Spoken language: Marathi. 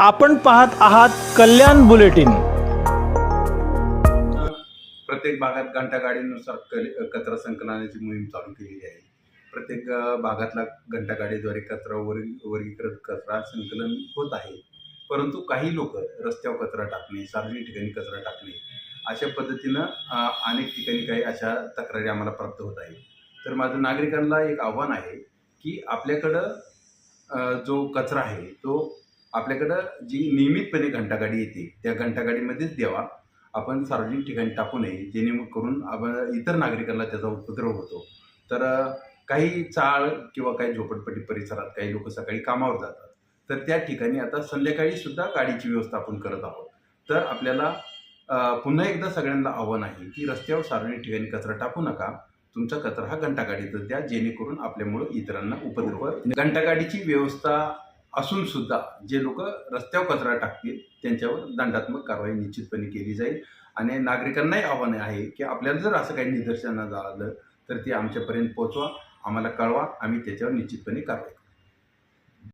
आपण पाहत आहात कल्याण बुलेटिन. प्रत्येक भागात घंटागाडीनुसार कल- कचरा संकलनाची मोहीम चालू केलेली आहे. प्रत्येक भागातला घंटागाडीद्वारे कचरा वर्ग वर्गीकृत कचरा संकलन होत आहे. परंतु काही लोक रस्त्यावर कचरा टाकणे सार्वजनिक ठिकाणी कचरा टाकणे अशा पद्धतीनं अनेक ठिकाणी काही अशा तक्रारी आम्हाला प्राप्त होत आहे तर माझं नागरिकांना एक आव्हान आहे की आपल्याकडं जो कचरा आहे तो आपल्याकडं जी नियमितपणे घंटागाडी येते त्या घंटागाडीमध्येच द्यावा. आपण सार्वजनिक ठिकाणी टाकू नये जेणेकरून आपण इतर नागरिकांना त्याचा उपद्रव होतो. तर काही चाळ किंवा काही झोपडपट्टी परिसरात काही लोक सकाळी कामावर जातात. तर त्या ठिकाणी आता संध्याकाळी सुद्धा गाडीची व्यवस्था आपण करत आहोत. तर आपल्याला पुन्हा एकदा सगळ्यांना आव्हान आहे की रस्त्यावर सार्वजनिक ठिकाणी कचरा टाकू नका. तुमचा कचरा हा घंटागाडीतच द्या जेणेकरून आपल्यामुळं इतरांना उपद्रव घंटागाडीची व्यवस्था असून सुद्धा जे लोक रस्त्यावर कचरा टाकतील त्यांच्यावर दंडात्मक कारवाई निश्चितपणे केली जाईल. आणि नागरिकांनाही आव्हान आहे की आपल्याला जर असं काही निदर्शनास आलं तर ते आमच्यापर्यंत पोहोचवा आम्हाला कळवा आम्ही त्याच्यावर निश्चितपणे कारवाई करू.